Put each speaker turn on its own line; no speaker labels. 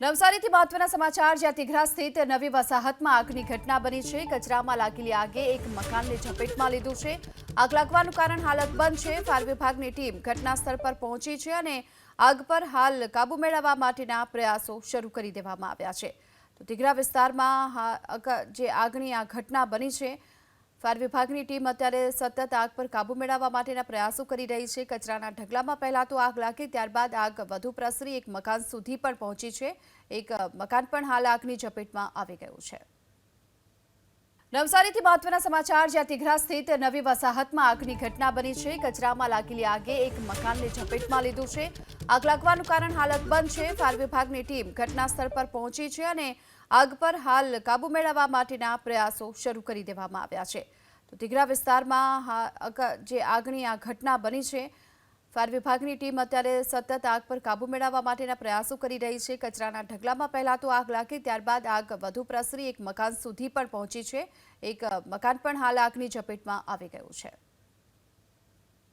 નવસારીથી મહત્વના સમાચાર, જ્યાં તિઘરા સ્થિત નવી વસાહતમાં આગની ઘટના બની છે. કચરામાં લાગેલી આગે એક મકાનને ઝપેટમાં લીધું છે. આગ લાગવાનું કારણ હાલ અકબંધ છે. ફાયર વિભાગની ટીમ ઘટના સ્થળ પર પહોંચી છે અને આગ પર હાલ કાબુ મેળવવા માટેના પ્રયાસો શરૂ કરી દેવામાં આવ્યા છે. તો તિઘરા વિસ્તારમાં જે આગની આ ઘટના બની છે ફાયર વિભાગની ટીમ અત્યારે સતત આગ પર કાબુ મેળવવા માટેના પ્રયાસો કરી રહી છે. કચરાના ઢગલામાં પહેલા તો આગ લાગી, ત્યારબાદ આગ વધુ પ્રસરી, એક મકાન સુધી પણ પહોંચી છે. એક મકાન પણ હાલ આગની ઝપેટમાં આવી ગયું છે. નવસારીથી મહત્વના સમાચાર, જ્યાં તિઘરા સ્થિત નવી વસાહતમાં આગની ઘટના બની છે. કચરામાં લાગેલી આગે એક મકાનને ઝપેટમાં લીધું છે. આગ લાગવાનું કારણ હાલ અકબંધ છે. ફાયર વિભાગની ટીમ ઘટના સ્થળ પર પહોંચી છે અને આગ પર હાલ કાબુ મેળવવા માટેના પ્રયાસો શરૂ કરી દેવામાં આવ્યા છે. તો તિઘરા વિસ્તારમાં જે આગની આ ઘટના બની છે, ફાયર વિભાગની ટીમ અત્યારે સતત આગ પર કાબુ મેળવવા માટેના પ્રયાસો કરી રહી છે. કચરાના ઢગલામાં પહેલાં તો આગ લાગી, ત્યારબાદ આગ વધુ પ્રસરી, એક મકાન સુધી પણ પહોંચી છે. એક મકાન પણ હાલ આગની ઝપેટમાં આવી ગયું છે.